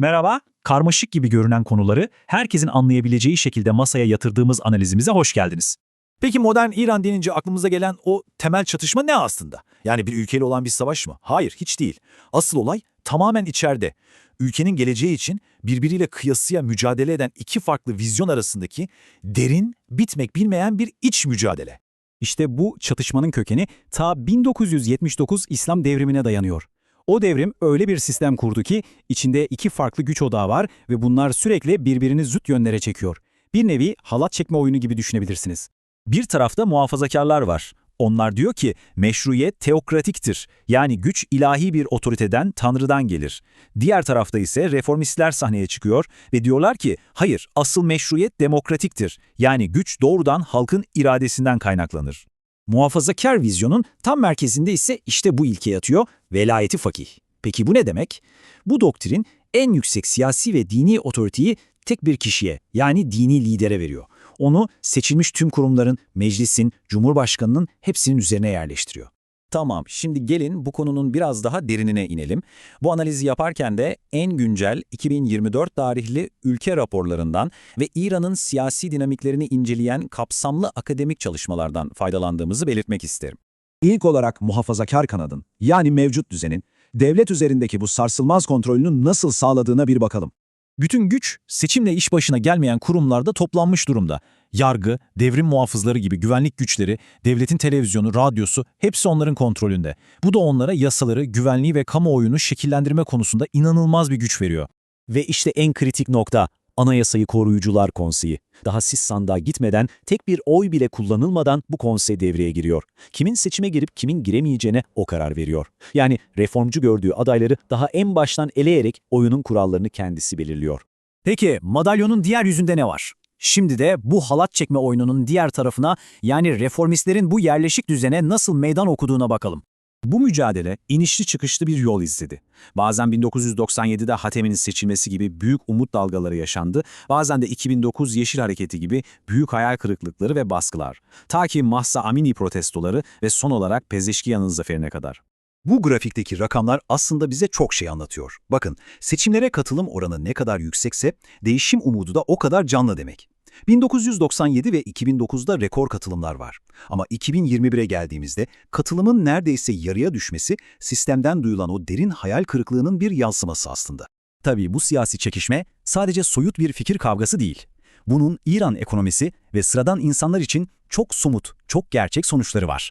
Merhaba, karmaşık gibi görünen konuları herkesin anlayabileceği şekilde masaya yatırdığımız analizimize hoş geldiniz. Peki modern İran denince aklımıza gelen o temel çatışma ne aslında? Yani bir ülkeyle olan bir savaş mı? Hayır, hiç değil. Asıl olay tamamen içeride. Ülkenin geleceği için birbiriyle kıyasıya mücadele eden iki farklı vizyon arasındaki derin, bitmek bilmeyen bir iç mücadele. İşte bu çatışmanın kökeni ta 1979 İslam devrimine dayanıyor. O devrim öyle bir sistem kurdu ki içinde iki farklı güç odağı var ve bunlar sürekli birbirini zıt yönlere çekiyor. Bir nevi halat çekme oyunu gibi düşünebilirsiniz. Bir tarafta muhafazakarlar var. Onlar diyor ki meşruiyet teokratiktir. Yani güç ilahi bir otoriteden, tanrıdan gelir. Diğer tarafta ise reformistler sahneye çıkıyor ve diyorlar ki hayır asıl meşruiyet demokratiktir. Yani güç doğrudan halkın iradesinden kaynaklanır. Muhafazakar vizyonun tam merkezinde ise işte bu ilke yatıyor, velayeti fakih. Peki bu ne demek? Bu doktrin en yüksek siyasi ve dini otoriteyi tek bir kişiye yani dini lidere veriyor. Onu seçilmiş tüm kurumların, meclisin, cumhurbaşkanının hepsinin üzerine yerleştiriyor. Tamam, şimdi gelin bu konunun biraz daha derinine inelim. Bu analizi yaparken de en güncel 2024 tarihli ülke raporlarından ve İran'ın siyasi dinamiklerini inceleyen kapsamlı akademik çalışmalardan faydalandığımızı belirtmek isterim. İlk olarak muhafazakar kanadın, yani mevcut düzenin, devlet üzerindeki bu sarsılmaz kontrolünü nasıl sağladığına bir bakalım. Bütün güç seçimle iş başına gelmeyen kurumlarda toplanmış durumda. Yargı, devrim muhafızları gibi güvenlik güçleri, devletin televizyonu, radyosu hepsi onların kontrolünde. Bu da onlara yasaları, güvenliği ve kamuoyunu şekillendirme konusunda inanılmaz bir güç veriyor. Ve işte en kritik nokta, Anayasayı Koruyucular Konseyi. Daha siz sandığa gitmeden, tek bir oy bile kullanılmadan bu konsey devreye giriyor. Kimin seçime girip kimin giremeyeceğine o karar veriyor. Yani reformcu gördüğü adayları daha en baştan eleyerek oyunun kurallarını kendisi belirliyor. Peki madalyonun diğer yüzünde ne var? Şimdi de bu halat çekme oyununun diğer tarafına yani reformistlerin bu yerleşik düzene nasıl meydan okuduğuna bakalım. Bu mücadele inişli çıkışlı bir yol izledi. Bazen 1997'de Hatem'in seçilmesi gibi büyük umut dalgaları yaşandı, bazen de 2009 Yeşil Hareketi gibi büyük hayal kırıklıkları ve baskılar. Ta ki Mahsa Amini protestoları ve son olarak Pezeşkiyan'ın zaferine kadar. Bu grafikteki rakamlar aslında bize çok şey anlatıyor. Bakın, seçimlere katılım oranı ne kadar yüksekse değişim umudu da o kadar canlı demek. 1997 ve 2009'da rekor katılımlar var. Ama 2021'e geldiğimizde katılımın neredeyse yarıya düşmesi sistemden duyulan o derin hayal kırıklığının bir yansıması aslında. Tabii bu siyasi çekişme sadece soyut bir fikir kavgası değil. Bunun İran ekonomisi ve sıradan insanlar için çok somut, çok gerçek sonuçları var.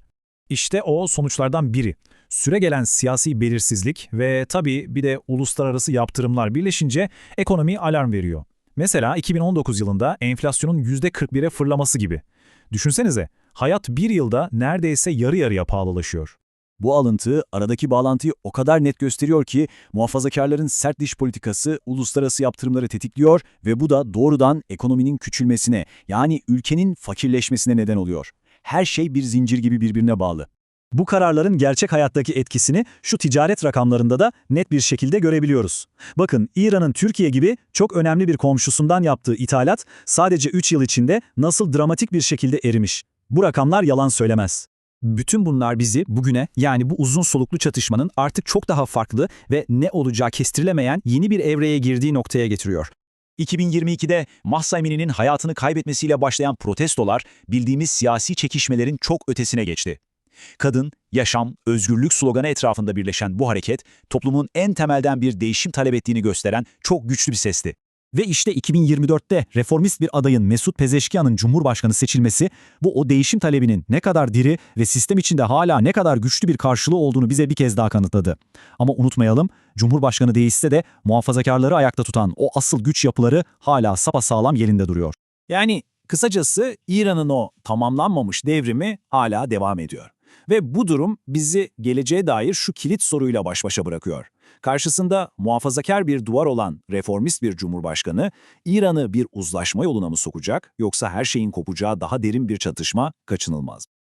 İşte o sonuçlardan biri. Süregelen siyasi belirsizlik ve tabii bir de uluslararası yaptırımlar birleşince ekonomi alarm veriyor. Mesela 2019 yılında enflasyonun %41'e fırlaması gibi. Düşünsenize, hayat bir yılda neredeyse yarı yarıya pahalılaşıyor. Bu alıntı aradaki bağlantıyı o kadar net gösteriyor ki muhafazakarların sert dış politikası uluslararası yaptırımları tetikliyor ve bu da doğrudan ekonominin küçülmesine yani ülkenin fakirleşmesine neden oluyor. Her şey bir zincir gibi birbirine bağlı. Bu kararların gerçek hayattaki etkisini şu ticaret rakamlarında da net bir şekilde görebiliyoruz. Bakın İran'ın Türkiye gibi çok önemli bir komşusundan yaptığı ithalat sadece 3 yıl içinde nasıl dramatik bir şekilde erimiş. Bu rakamlar yalan söylemez. Bütün bunlar bizi bugüne yani bu uzun soluklu çatışmanın artık çok daha farklı ve ne olacağı kestirilemeyen yeni bir evreye girdiği noktaya getiriyor. 2022'de Mahsa Amini'nin hayatını kaybetmesiyle başlayan protestolar bildiğimiz siyasi çekişmelerin çok ötesine geçti. Kadın, yaşam, özgürlük sloganı etrafında birleşen bu hareket, toplumun en temelden bir değişim talep ettiğini gösteren çok güçlü bir sesti. Ve işte 2024'te reformist bir adayın Mesut Pezeşkiyan'ın Cumhurbaşkanı seçilmesi, bu o değişim talebinin ne kadar diri ve sistem içinde hala ne kadar güçlü bir karşılığı olduğunu bize bir kez daha kanıtladı. Ama unutmayalım, Cumhurbaşkanı değişse de muhafazakarları ayakta tutan o asıl güç yapıları hala sapasağlam yerinde duruyor. Yani kısacası İran'ın o tamamlanmamış devrimi hala devam ediyor. Ve bu durum bizi geleceğe dair şu kilit soruyla baş başa bırakıyor. Karşısında muhafazakar bir duvar olan reformist bir cumhurbaşkanı, İran'ı bir uzlaşma yoluna mı sokacak yoksa her şeyin kopacağı daha derin bir çatışma kaçınılmaz?